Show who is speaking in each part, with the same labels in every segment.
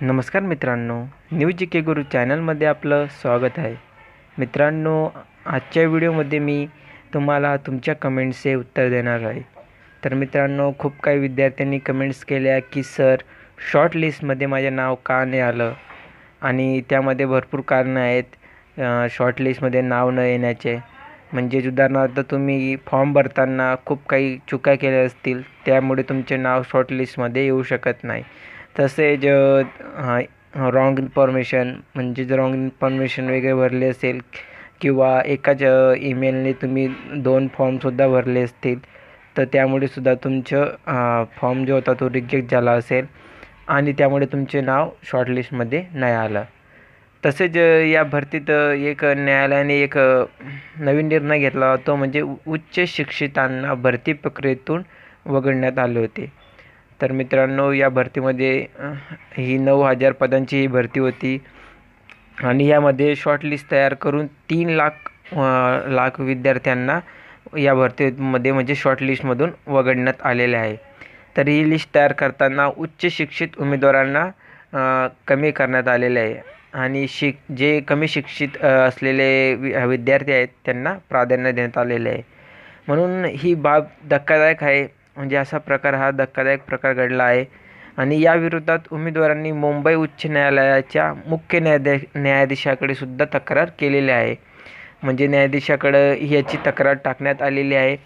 Speaker 1: नमस्कार मित्रांनो न्यू जी के गुरु चॅनलमध्ये आपलं स्वागत आहे. मित्रांनो आजच्या व्हिडिओमध्ये मी तुम्हाला तुमच्या कमेंट्सचे उत्तर देणार आहे. तर मित्रांनो खूप काही विद्यार्थ्यांनी कमेंट्स केल्या की सर शॉर्ट लिस्टमध्ये माझे नाव का नाही आलं? आणि त्यामध्ये भरपूर कारणं आहेत शॉर्ट लिस्टमध्ये नाव न येण्याचे. म्हणजेच उदाहरणार्थ तुम्ही फॉर्म भरताना खूप काही चुका केल्या असतील त्यामुळे तुमचे नाव शॉर्ट लिस्टमध्ये येऊ शकत नाही. तसेच रॉंग इन्फॉर्मेशन म्हणजेच रॉंग इन्फॉर्मेशन वगैरे भरले असेल किंवा एकाच ईमेलने तुम्ही दोन फॉर्मसुद्धा भरले असतील तर त्यामुळे सुद्धा तुमचं फॉर्म जो होता तो रिजेक्ट झाला असेल आणि त्यामुळे तुमचे नाव शॉर्टलिस्टमध्ये नाही आलं. तसेच या भरतीत एक न्यायालयाने एक नवीन निर्णय घेतला तो म्हणजे उच्च शिक्षितांना भरती प्रक्रियेतून वगळण्यात आले होते. तर मित्रांनो या भरतीमध्ये ही नऊ हजार पदांची ही भरती होती. आणि यामध्ये शॉर्टलिस्ट तयार करून तीन लाख लाख विद्यार्थ्यांना या भरतीमध्ये म्हणजे शॉर्टलिस्टमधून वगळण्यात आलेले आहे. तर ही लिस्ट तयार करताना उच्च शिक्षित उमेदवारांना कमी करण्यात आलेले आहे. आणि शिक जे कमी शिक्षित असलेले विद्यार्थी आहेत त्यांना प्राधान्य देण्यात आलेले आहे. म्हणून ही बाब धक्कादायक आहे. म्हणजे असा प्रकार हा धक्कादायक प्रकार घडला आहे. आणि या विरोधात उमेदवारांनी मुंबई उच्च न्यायालयाच्या मुख्य न्यायाधीश न्यायाधीशाकडे सुद्धा तक्रार केलेली आहे. म्हणजे न्यायाधीशाकडं याची तक्रार टाकण्यात आलेली आहे.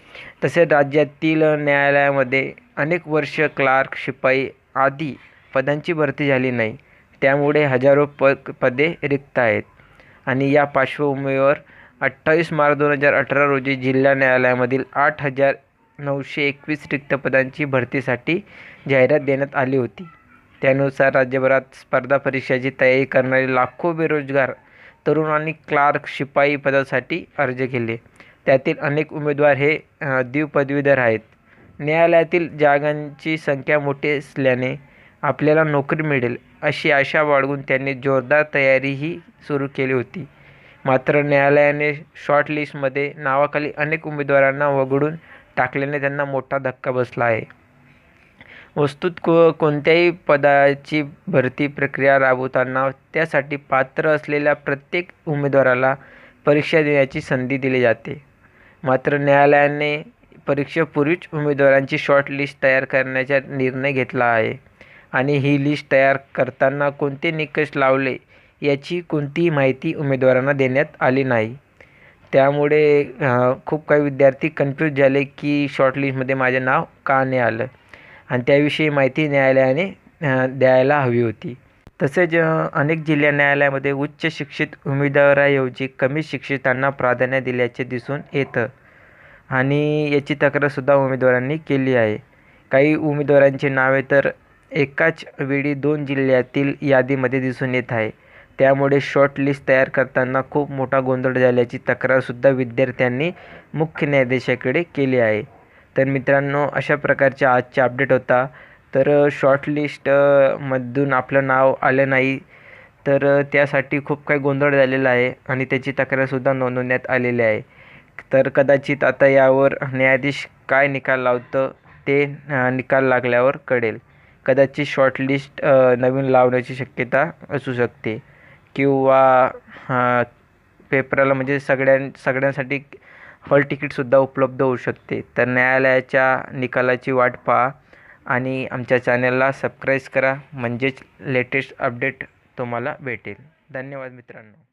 Speaker 1: तसेच राज्यातील न्यायालयामध्ये अनेक वर्ष क्लार्क शिपाई आदी पदांची भरती झाली नाही. त्यामुळे हजारो प पदे रिक्त आहेत. आणि या पार्श्वभूमीवर अठ्ठावीस मार्च दोन हजार अठरा रोजी जिल्हा न्यायालयामधील आठ हजार नऊशे एकवीस रिक्त पदांची भरतीसाठी जाहिरात देण्यात आली होती. त्यानुसार राज्यभरात स्पर्धा परीक्षाची तयारी करणारे लाखो बेरोजगार तरुणांनी क्लार्क शिपाई पदासाठी अर्ज केले. त्यातील अनेक उमेदवार हे द्विपदवीधर आहेत. न्यायालयातील जागांची संख्या मोठी असल्याने आपल्याला नोकरी मिळेल अशी आशा बाळगून त्यांनी जोरदार तयारीही सुरू केली होती. मात्र न्यायालयाने शॉर्टलिस्टमध्ये नावाखाली अनेक उमेदवारांना वगळून टाकल्याने त्यांना मोठा धक्का बसला आहे. वस्तूत को कोणत्याही पदाची भरती प्रक्रिया राबवताना त्यासाठी पात्र असलेल्या प्रत्येक उमेदवाराला परीक्षा देण्याची संधी दिली जाते. मात्र न्यायालयाने परीक्षेपूर्वीच उमेदवारांची शॉर्ट लिस्ट तयार करण्याचा निर्णय घेतला आहे आणि ही लिस्ट तयार करताना कोणते निकष लावले याची कोणतीही माहिती उमेदवारांना देण्यात आली नाही. त्यामुळे खूप काही विद्यार्थी कन्फ्यूज झाले की शॉर्टलिस्टमध्ये माझे नाव का नाही आलं? आणि त्याविषयी माहिती न्यायालयाने द्यायला हवी होती. तसेच अनेक जिल्हा न्यायालयामध्ये उच्च शिक्षित उमेदवाराऐवजी कमी शिक्षितांना प्राधान्य दिल्याचे दिसून येतं. आणि याची तक्रारसुद्धा उमेदवारांनी केली आहे. काही उमेदवारांची नावे तर एकाच वेळी दोन जिल्ह्यातील यादीमध्ये दिसून येत आहे. त्यामुळे शॉर्ट लिस्ट तयार करताना खूप मोठा गोंधळ झाल्याची तक्रारसुद्धा विद्यार्थ्यांनी मुख्य न्यायाधीशाकडे केली आहे. तर मित्रांनो अशा प्रकारच्या आजचे अपडेट होता. तर शॉर्टलिस्टमधून आपलं नाव आलं नाही. तर त्यासाठी खूप काही गोंधळ झालेला आहे आणि त्याची तक्रारसुद्धा नोंदवण्यात आलेली आहे. तर कदाचित आता यावर न्यायाधीश काय निकाल लावतं ते निकाल लागल्यावर कळेल. कदाचित शॉर्टलिस्ट नवीन लावण्याची शक्यता असू शकते. किंवा पेपराला म्हणजे सगळ्यां सगळ्यांसाठी हॉल तिकीटसुद्धा उपलब्ध होऊ शकते. तर न्यायालयाच्या निकालाची वाट पहा आणि आमच्या चॅनलला सबस्क्राईब करा. म्हणजेच लेटेस्ट अपडेट तुम्हाला भेटेल. धन्यवाद मित्रांनो.